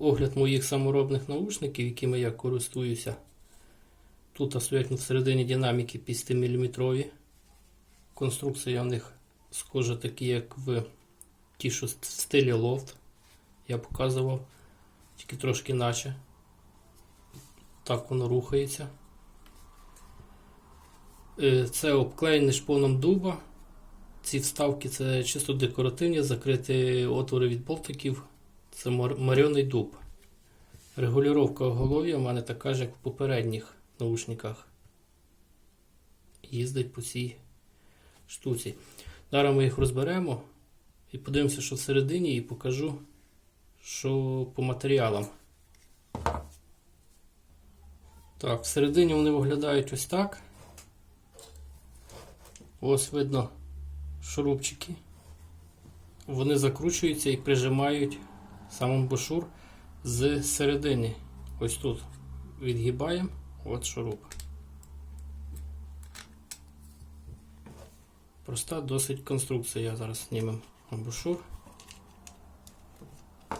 огляд моїх саморобних наушників, якими я користуюся. Тут стоять всередині динаміки 50-мм. Конструкція в них схожа такі, як в ті, що в стилі лофт. Я показував, тільки трошки наче. Так воно рухається. Е, Це обклеєний шпоном дуба. Ці вставки це чисто декоративні, закриті отвори від болтиків. Це мар- марьоний дуб. Регулювання оголов'я в мене така ж, як в попередніх наушниках. Їздить по цій штуці. Зараз ми їх розберемо і подивимося, що всередині, і покажу, що по матеріалам. Так, всередині вони виглядають ось так. Ось видно шурупчики. Вони закручуються і прижимають сам амбушур з середини. Ось тут відгибаємо, от шуруп. Проста досить конструкція. Я Зараз знімемо амбушур.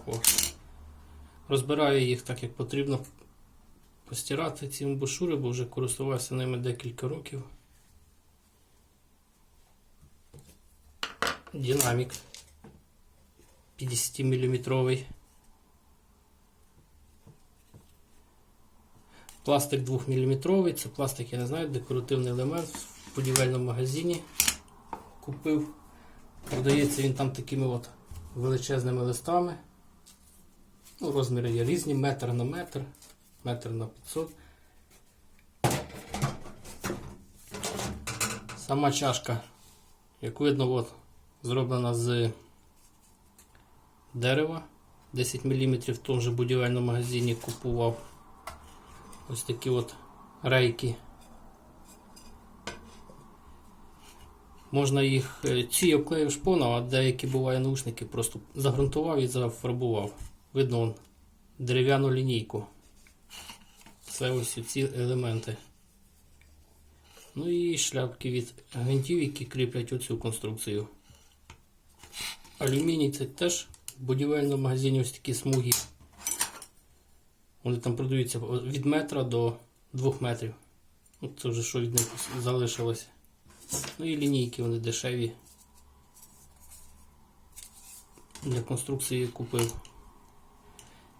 О. Розбираю їх так, як потрібно постирати ці амбушури, бо вже користувався ними декілька років. Динамік 50 мм. Пластик 2 мм. Це пластик, я не знаю, декоративний елемент в будівельному магазині купив. Продається він там такими от величезними листами. Ну, розміри є різні, метр на метр, метр на 500. Сама чашка, як видно, от, зроблена з дерева. 10 мм в тому же будівельному магазині купував. Ось такі от рейки. Можна їх, е, ці обклеїв шпоном, а деякі буває наушники просто загрунтував і зафарбував. Видно вон, дерев'яну лінійку. Це ось ці елементи. Ну і шляпки від гвинтів, які кріплять оцю конструкцію. Алюміній це теж в будівельному магазині ось такі смуги. Вони там продаються від метра до 2 метрів. Ну, це вже що від них залишилось. Ну і лінійки вони дешеві. Для конструкції купив.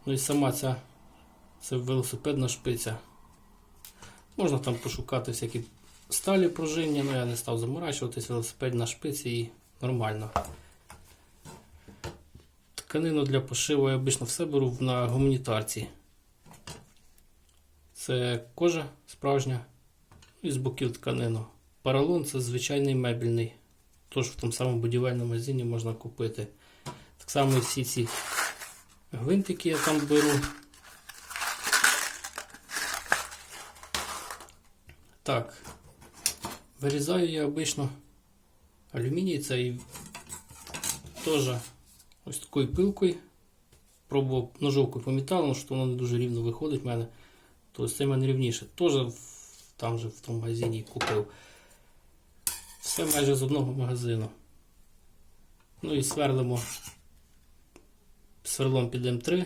Ну і сама ця це велосипедна шпиця. Можна там пошукати всякі сталі пружинні, але я не став заморачуватись, велосипедна шпиця і нормально. Тканину для пошиву я обично все беру на гуманітарці. Це кожа справжня і з боків тканину. Паралон це звичайний мебельний. Тож в тому самому будівельному магазині можна купити. Так само і всі ці гвинтики я там беру. Так, вирізаю я обично алюміній цей теж ось такою пилкою. Пробував ножовкою по металу, що воно не дуже рівно виходить в мене. То це в мене рівніше. Теж там же в тому магазині купив. Все майже з одного магазину. Ну і сверлимо сверлом під М3,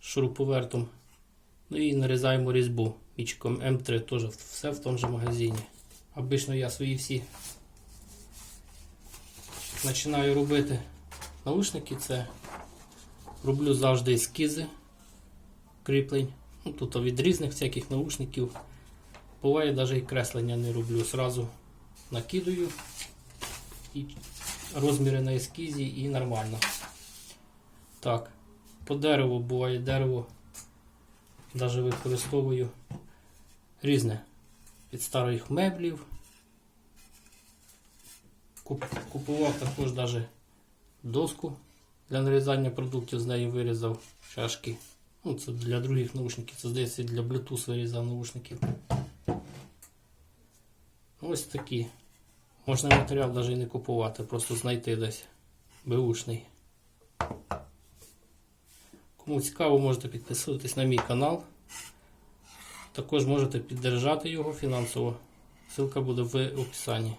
шуруповертом. Ну і нарізаємо різьбу мічиком М3, теж все в тому же магазині. Обично я свої всі починаю робити наушники. Це роблю завжди ескізи кріплень. Ну, тут від різних всяких наушників. Буває навіть і креслення не роблю. Сразу накидаю і розміри на ескізі і нормально. Так, по дереву буває дерево. Навіть використовую різне від старих меблів. Купував також навіть доску для нарізання продуктів, з неї вирізав чашки. Ну, це для других наушників, це здається для Bluetooth вирізав наушників. Ось такі. Можна матеріал навіть і не купувати, просто знайти десь беушний. Кому цікаво, можете підписуватись на мій канал. Також можете піддержати його фінансово. Ссылка буде в описанні.